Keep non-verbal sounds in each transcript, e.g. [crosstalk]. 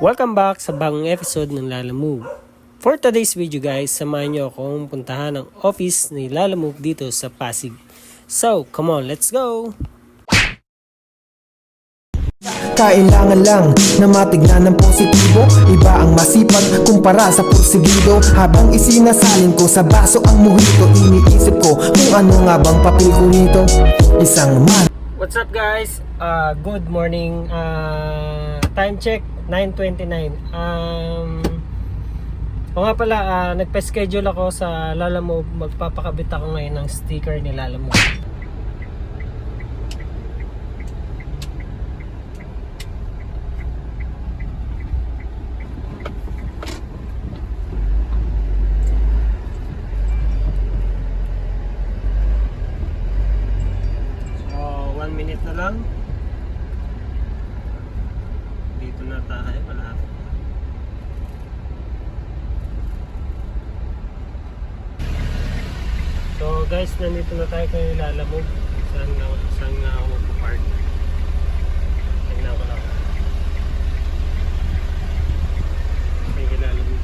Welcome back sa bagong episode ng Lala Move. For today's video guys, samahan niyo akong puntahan ang office ni Lala Move dito sa Pasig. So, come on, let's go! Kailangan lang na matignan ng positibo Iba ang masipag kumpara sa porsigido Habang isinasalin ko sa baso ang mojito Iniisip ko kung ano nga bang papel ko nito Isang man What's up guys? Uh, good morning. Uh, time check, 9.29. Um, o nga pala, uh, nagpa-schedule ako sa Lala Move. Magpapakabit ako ngayon ng sticker ni Lala Move. So, one minute na lang. Dito na tayo, malapit na. So guys, nandito na tayo kay Lalamog. Saan nga, saan nga ako magpa-park. Tingnan ko lang. Kay Lalamog.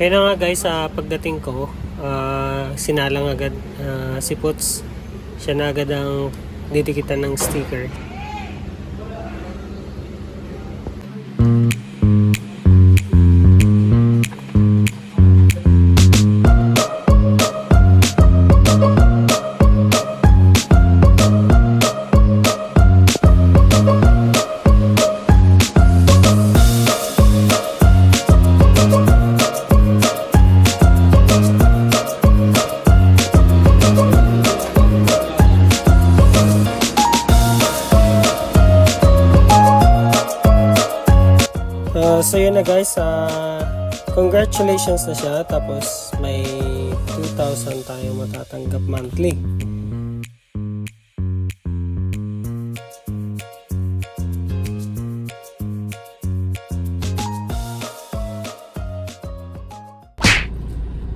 Kaya na nga guys, sa pagdating ko, ah, sinalang agad ah, si Puts. Siya na agad ang didikitan ng sticker. So yun na guys, uh, congratulations na siya. Tapos may 2,000 tayo matatanggap monthly.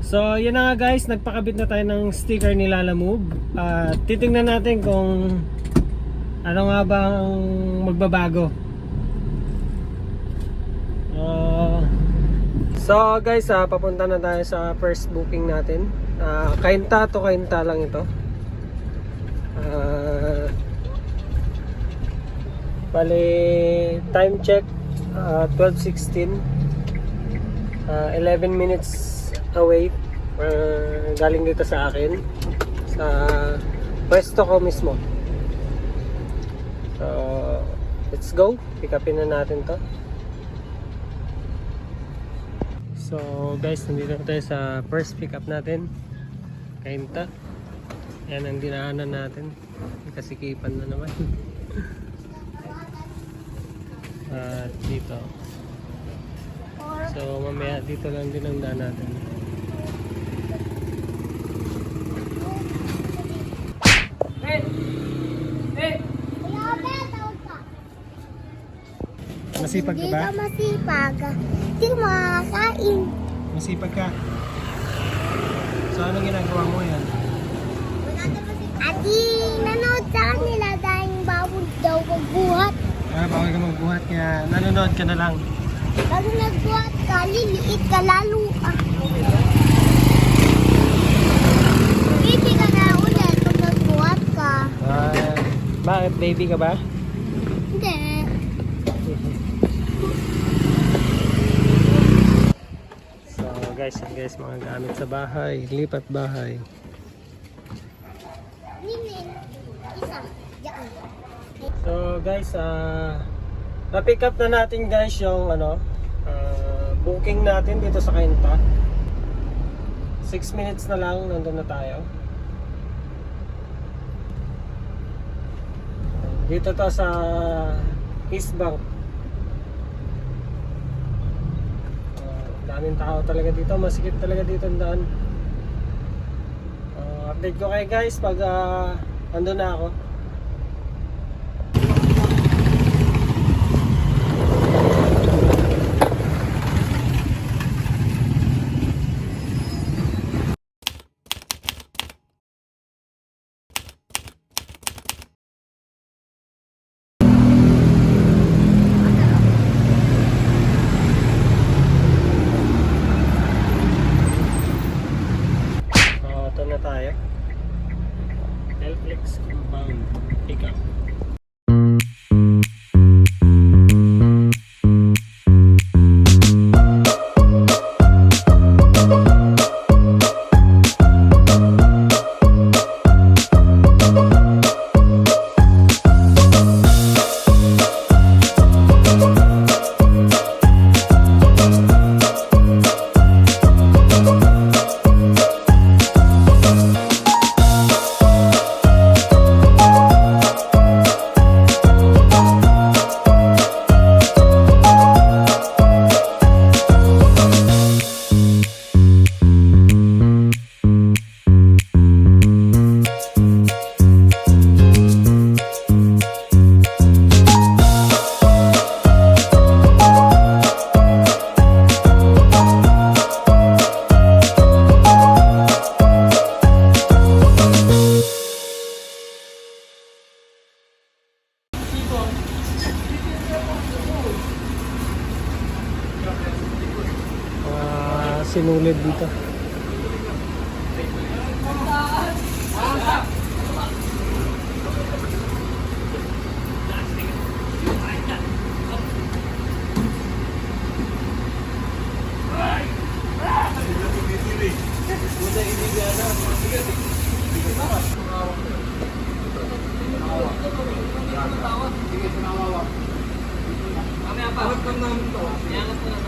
So yun na nga guys, nagpakabit na tayo ng sticker ni Lala Move. At titingnan natin kung ano nga ba ang magbabago. Ah, so guys, ah, papunta na tayo sa first booking natin. Ah, kainta to kainta lang ito. Ah, bali, time check ah, 12.16 Ah, 11 minutes away ah, galing dito sa akin sa pwesto ko mismo. So let's go. Pick upin na natin to So guys, nandito na tayo sa first pickup natin. Kainta. Yan ang dinaanan natin. Kasikipan na naman. [laughs] At dito. So mamaya dito lang din ang daan natin. Masipag ka Hindi ba? ka masipag. Hindi ka makakain. Masipag ka. So anong ginagawa mo yan? Ati, nanood sa kanila dahil bawal daw magbuhat. Ah, bawal ka magbuhat kaya nanonood ka na lang. Pag nagbuhat ka, liliit ka lalo. Ah. Hindi ka na ulit pag nagbuhat ka. Ah, bakit baby ka ba? Hindi. So guys, yan guys, mga gamit sa bahay, lipat bahay. So guys, ah na-pick up na natin guys yung ano, ah, booking natin dito sa Kainta. 6 minutes na lang, nandun na tayo. Dito to sa East Bank. Ah, daming tao talaga dito, masikip talaga dito ang daan. Ah, update ko kayo guys pag uh, andun na ako. ulit dito. Kami apa? Kami apa? Kami apa?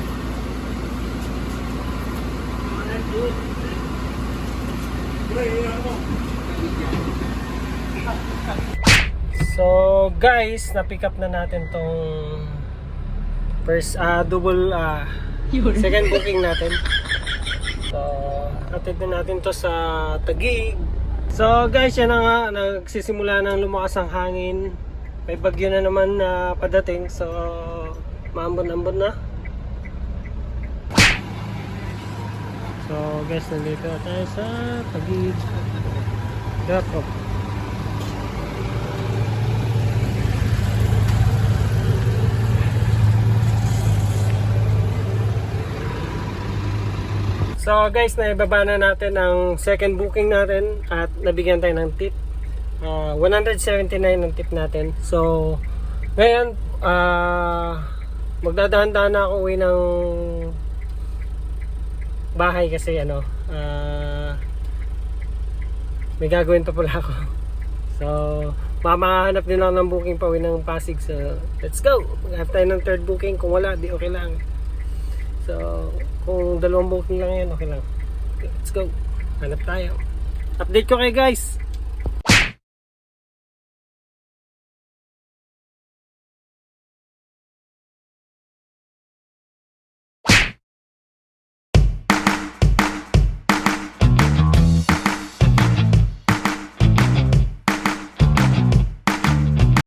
So guys, na-pick up na natin tong first ah double ah second [laughs] booking natin. So, atid na natin to sa Taguig. So guys, yan na nga nagsisimula ng lumakas ang hangin. May bagyo na naman na padating. So, maambon-ambon na. So guys, nandito na tayo sa Taguig. Drop off. So guys, naibaba na natin ang second booking natin at nabigyan tayo ng tip. Ah, 179 ang tip natin. So ngayon, ah magdadahan-dahan na ako uwi ng bahay kasi ano, ah may gagawin pa pala ako. So, mamahanap din lang ng booking pa ng Pasig. So, let's go! Mag-have tayo ng third booking. Kung wala, di okay lang. So, kung dalawang booking lang yan, okay lang. Let's go. Hanap tayo. Update ko kayo guys.